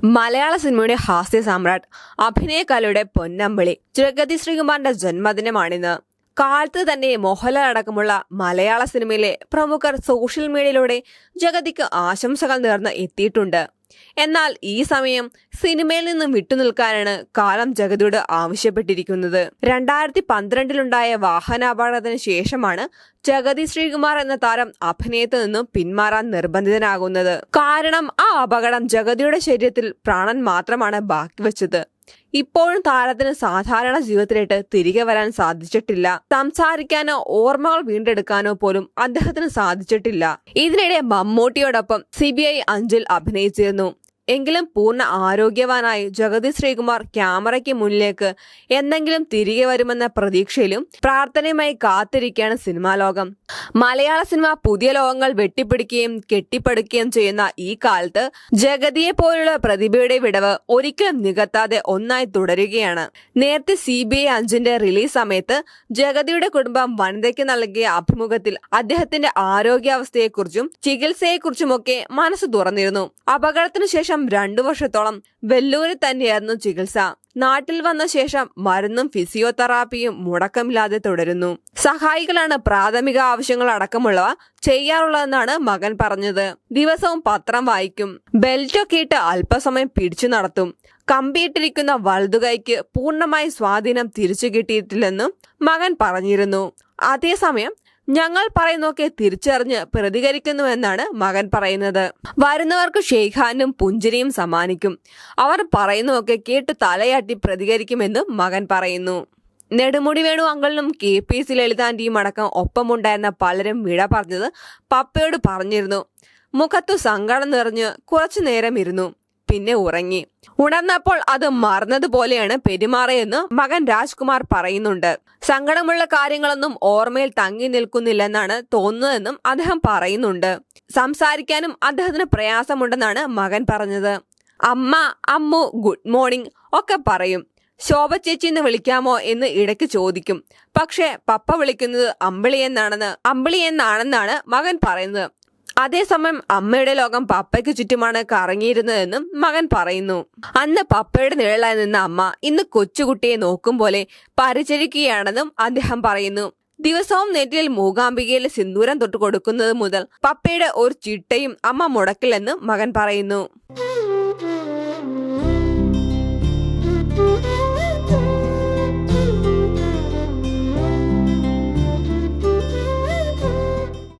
മലയാള സിനിമയുടെ ഹാസ്യ സാമ്രാട്ട് അഭിനയകലയുടെ പൊന്നമ്പിളി ജഗതി ശ്രീകുമാറിന്റെ ജന്മദിനമാണിന്ന്. കാലത്ത് തന്നെ മോഹൻലാൽ അടക്കമുള്ള മലയാള സിനിമയിലെ പ്രമുഖർ സോഷ്യൽ മീഡിയയിലൂടെ ജഗതിക്ക് ആശംസകൾ നേർന്ന് എത്തിയിട്ടുണ്ട്. എന്നാൽ ഈ സമയം സിനിമയിൽ നിന്നും വിട്ടുനിൽക്കാനാണ് കാലം ജഗതിയോട് ആവശ്യപ്പെട്ടിരിക്കുന്നത്. രണ്ടായിരത്തി പന്ത്രണ്ടിലുണ്ടായ വാഹനാപകടത്തിന് ശേഷമാണ് ജഗതി ശ്രീകുമാർ എന്ന താരം അഭിനയത്തിൽ നിന്നും പിന്മാറാൻ നിർബന്ധിതനാകുന്നത്. കാരണം ആ അപകടം ജഗതിയുടെ ശരീരത്തിൽ പ്രാണൻ മാത്രമാണ് ബാക്കി വെച്ചത് ഇപ്പോഴും താരത്തിന് സാധാരണ ജീവിതത്തിലേക്ക് തിരികെ വരാൻ സാധിച്ചിട്ടില്ല. സംസാരിക്കാനോ ഓർമ്മകൾ വീണ്ടെടുക്കാനോ പോലും അദ്ദേഹത്തിന് സാധിച്ചിട്ടില്ല. ഇതിനിടെ മമ്മൂട്ടിയോടൊപ്പം സി ബി ഐ അഞ്ചിൽ അഭിനയിച്ചിരുന്നു. എങ്കിലും പൂർണ ആരോഗ്യവാനായി ജഗതി ശ്രീകുമാർ ക്യാമറയ്ക്ക് മുന്നിലേക്ക് എന്തെങ്കിലും തിരികെ വരുമെന്ന പ്രതീക്ഷയിലും പ്രാർത്ഥനയുമായി കാത്തിരിക്കുകയാണ് സിനിമാ ലോകം. മലയാള സിനിമ പുതിയ ലോകങ്ങൾ വെട്ടിപ്പിടിക്കുകയും കെട്ടിപ്പടുക്കുകയും ചെയ്യുന്ന ഈ കാലത്ത് ജഗതിയെ പോലുള്ള പ്രതിഭയുടെ വിടവ് ഒരിക്കലും നികത്താതെ ഒന്നായി തുടരുകയാണ്. നേരത്തെ സി ബി ഐ അഞ്ചിന്റെ റിലീസ് സമയത്ത് ജഗതിയുടെ കുടുംബം വനിതയ്ക്ക് നൽകിയ അഭിമുഖത്തിൽ അദ്ദേഹത്തിന്റെ ആരോഗ്യാവസ്ഥയെക്കുറിച്ചും ചികിത്സയെക്കുറിച്ചുമൊക്കെ മനസ്സ് തുറന്നിരുന്നു. അപകടത്തിനു ശേഷം രണ്ടു വർഷത്തോളം വെല്ലൂരിൽ തന്നെയായിരുന്നു ചികിത്സ. നാട്ടിൽ വന്ന ശേഷം മരുന്നും ഫിസിയോതെറാപ്പിയും മുടക്കമില്ലാതെ തുടരുന്നു. സഹായികളാണ് പ്രാഥമിക ആവശ്യങ്ങൾ അടക്കമുള്ളവ ചെയ്യാറുള്ളതെന്നാണ് മകൻ പറഞ്ഞത്. ദിവസവും പത്രം വായിക്കും. ബെൽറ്റൊക്കെ ഇട്ട് അല്പസമയം പിടിച്ചു നടത്തും. കമ്പിയിട്ടിരിക്കുന്ന വലതുകൈക്ക് പൂർണമായി സ്വാധീനം തിരിച്ചു കിട്ടിയിട്ടില്ലെന്നും മകൻ പറഞ്ഞിരുന്നു. അതേസമയം ഞങ്ങൾ പറയുന്നതൊക്കെ തിരിച്ചറിഞ്ഞ് പ്രതികരിക്കുന്നുവെന്നാണ് മകൻ പറയുന്നത്. വരുന്നവർക്ക് ഷെയ്ഖാനും പുഞ്ചിരിയും സമ്മാനിക്കും. അവർ പറയുന്നതൊക്കെ കേട്ട് തലയാട്ടി പ്രതികരിക്കുമെന്നും മകൻ പറയുന്നു. നെടുമുടി വേണു അങ്കളിലും കെ പി സി ലളിതാന്റെയും അടക്കം ഒപ്പമുണ്ടായിരുന്ന പലരും വിട പറഞ്ഞത് പപ്പയോട് പറഞ്ഞിരുന്നു. മുഖത്തു സങ്കടം നിറഞ്ഞ് കുറച്ചു നേരം ഇരുന്നു പിന്നെ ഉറങ്ങി. ഉണർന്നപ്പോൾ അത് മറന്നതുപോലെയാണ് പെരുമാറിയെന്ന് മകൻ രാജ്കുമാർ പറയുന്നുണ്ട്. സങ്കടമുള്ള കാര്യങ്ങളൊന്നും ഓർമ്മയിൽ തങ്ങി നിൽക്കുന്നില്ലെന്നാണ് തോന്നുന്നതെന്നും അദ്ദേഹം പറയുന്നുണ്ട്. സംസാരിക്കാനും അദ്ദേഹത്തിന് പ്രയാസമുണ്ടെന്നാണ് മകൻ പറഞ്ഞത്. അമ്മ അമ്മു ഗുഡ് മോർണിംഗ് ഒക്കെ പറയും. ശോഭ ചേച്ചി എന്ന് വിളിക്കാമോ എന്ന് ഇടയ്ക്ക് ചോദിക്കും. പക്ഷേ പപ്പ വിളിക്കുന്നത് അമ്പിളി എന്നാണെന്ന് അമ്പിളി എന്നാണെന്നാണ് മകൻ പറയുന്നത്. അതേസമയം അമ്മയുടെ ലോകം പപ്പയ്ക്ക് ചുറ്റുമാണ് കറങ്ങിയിരുന്നതെന്നും മകൻ പറയുന്നു. അന്ന് പപ്പയുടെ നിഴലായി നിന്ന അമ്മ ഇന്ന് കൊച്ചുകുട്ടിയെ നോക്കും പോലെ പരിചരിക്കുകയാണെന്നും അദ്ദേഹം പറയുന്നു. ദിവസവും നെറ്റിയിൽ മൂകാംബികയിലെ സിന്ദൂരം തൊട്ട് കൊടുക്കുന്നത് മുതൽ പപ്പയുടെ ഒരു ചിട്ടയും അമ്മ മുടക്കില്ലെന്നും മകൻ പറയുന്നു.